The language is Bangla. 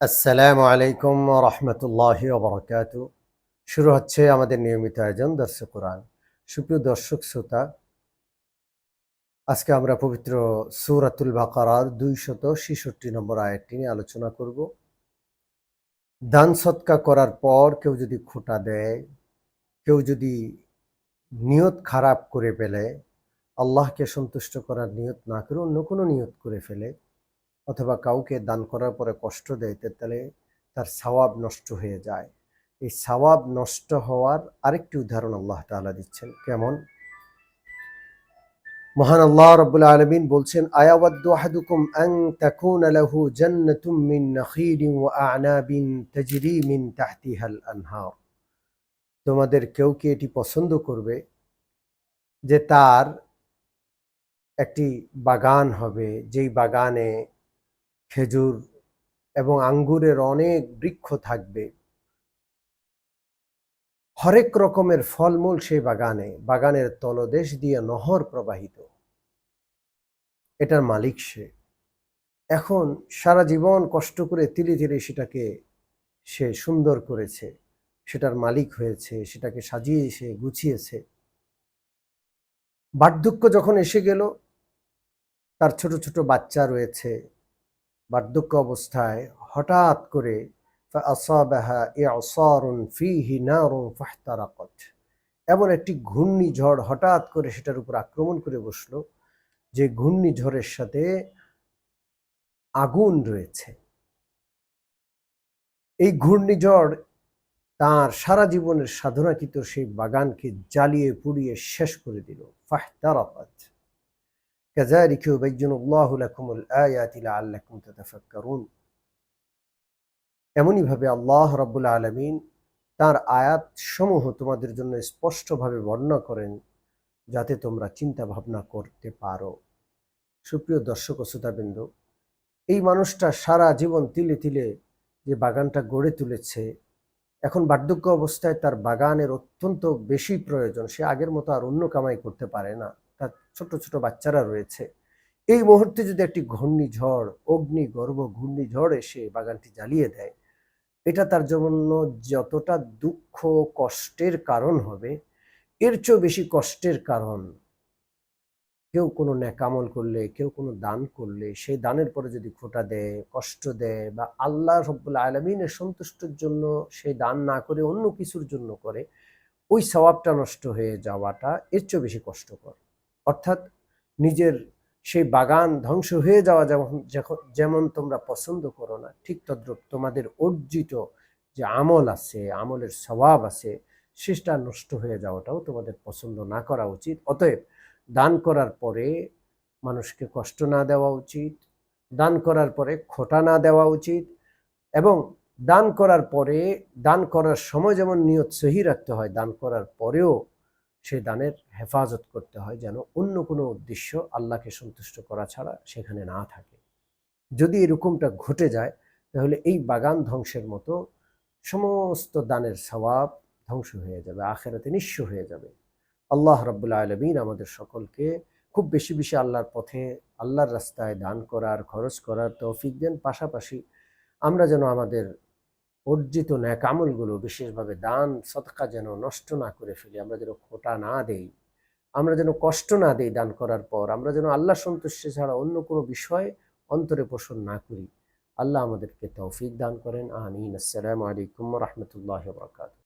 আসসালামু আলাইকুম রহমতুল্লাহ বরকাত শুরু হচ্ছে আমাদের নিয়মিত আয়োজন দর্শক কোরআন। সুপ্রিয় দর্শক, শ্রোতা, আজকে আমরা পবিত্র সুরাতুল বাকারার দুইশত ছেষট্টি নম্বর আয়াতটি নিয়ে আলোচনা করব। দান সৎকা করার পর কেউ যদি খোটা দেয়, কেউ যদি নিয়ত খারাপ করে ফেলে, আল্লাহকে সন্তুষ্ট করার নিয়ত না করে অন্য কোনো নিয়ত করে ফেলে অথবা কাউকে দান করার পরে কষ্ট দেয় তাহলে তার সওয়াব নষ্ট হয়ে যায়। এই সওয়াব নষ্ট হওয়ার আরেকটি উদাহরণ আল্লাহ তালা দিচ্ছেন। কেমন? মহান আল্লাহ রাব্বুল আলামিন বলছেন, আয়াওয়াদ্দু আহাদুকুম আন তাকুনা লাহু জান্নাতুম মিন নাখিলিন ওয়া আ'নাবিন তাজরি মিন তাহতিহাল আনহার। তোমাদের কেউ কি এটি পছন্দ করবে? যে তার একটি বাগান হবে, যেই বাগানে খেজুর এবং আঙ্গুরের অনেক বৃক্ষ থাকবে। হরেক রকমের ফলমূল সেই বাগানে, বাগানের তলদেশ দিয়ে নহর প্রবাহিত। এটার মালিক সে। এখন সারা জীবন কষ্ট করে তিলে তিলে সেটাকে সে সুন্দর করেছে। সেটার মালিক হয়েছে, সেটাকে সাজিয়েছে গুছিয়েছে। বার্ধক্য যখন এসে গেল, তার ছোট ছোট বাচ্চা রয়েছে। বার্ধক্য অবস্থায় হঠাৎ করে এমন একটি ঘূর্ণিঝড় হঠাৎ করে সেটার উপর আক্রমণ করে বসল, যে ঘূর্ণিঝড়ের সাথে আগুন রয়েছে। এই ঘূর্ণিঝড় তার সারা জীবনের সাধনাকৃত সেই বাগানকে জ্বালিয়ে পুড়িয়ে শেষ করে দিল, ফাহতারাকত। كذلك يبين الله لكم الآيات لعلكم تتفكرون এমনইভাবে আল্লাহ রাব্বুল আলমিন তার আয়াত সমূহ তোমাদের জন্য স্পষ্টভাবে বর্ণনা করেন যাতে তোমরা চিন্তা ভাবনা করতে পারো সুপ্রিয় দর্শক ও শ্রোতাবৃন্দ এই মানুষটা সারা জীবন তিলে তিলে যে বাগানটা গড়ে তুলেছে এখন বার্ধক্য অবস্থায় তার বাগানের অত্যন্ত বেশি প্রয়োজন সে আগের মতো আর অন্য কামাই করতে পারে না তার ছোট ছোট বাচ্চারা রয়েছে। এই মুহূর্তে যদি একটি ঘূর্ণিঝড়, অগ্নি গর্ভ ঘূর্ণিঝড় এসে বাগানটি জ্বালিয়ে দেয়, এটা তার জন্য যতটা দুঃখ কষ্টের কারণ হবে, এর চেয়েও বেশি কষ্টের কারণ, কেউ কোনো ন্যাকামল করলে, কেউ কোনো দান করলে, সেই দানের পরে যদি খোটা দেয়, কষ্ট দেয় বা আল্লাহ রব্বুল আলমিনের সন্তুষ্টের জন্য সেই দান না করে অন্য কিছুর জন্য করে, ওই স্বভাবটা নষ্ট হয়ে যাওয়াটা এর চেয়েও বেশি কষ্টকর। অর্থাৎ নিজের সেই বাগান ধ্বংস হয়ে যাওয়া যেমন যেমন তোমরা পছন্দ করো না, ঠিক তদ্রুপ তোমাদের অর্জিত যে আমল আছে, আমলের স্বভাব আছে, সেটা নষ্ট হয়ে যাওয়াটাও তোমাদের পছন্দ না করা উচিত। অতএব দান করার পরে মানুষকে কষ্ট না দেওয়া উচিত, দান করার পরে খোটা না দেওয়া উচিত এবং দান করার পরে, দান করার সময় যেমন নিয়ত সহি রাখতে হয়, দান করার পরেও সেই দানের হেফাজত করতে হয় যেন অন্য কোনো উদ্দেশ্য আল্লাহকে সন্তুষ্ট করা ছাড়া সেখানে না থাকে। যদি এরকমটা ঘটে যায়, তাহলে এই বাগান ধ্বংসের মতো সমস্ত দানের স্বভাব ধ্বংস হয়ে যাবে, আখেরাতে নিঃস্ব হয়ে যাবে। আল্লাহ রাবুল্লাহ আলমিন আমাদের সকলকে খুব বেশি বেশি আল্লাহর পথে, আল্লাহর রাস্তায় দান করার, খরচ করার তৌফিক দেন। পাশাপাশি আমরা যেন আমাদের অর্জিত ন্যাক আমলগুলো বিশেষভাবে দান সৎকা যেন নষ্ট না করে ফেলি, আমরা যেন খোটা না দেই, আমরা যেন কষ্ট না দেই দান করার পর, আমরা যেন আল্লাহ সন্তুষ্টি ছাড়া অন্য কোনো বিষয় অন্তরে পোষণ না করি। আল্লাহ আমাদেরকে তৌফিক দান করেন। আমিন। আসসালামু আলাইকুম রহমতুল্লাহ বরকাত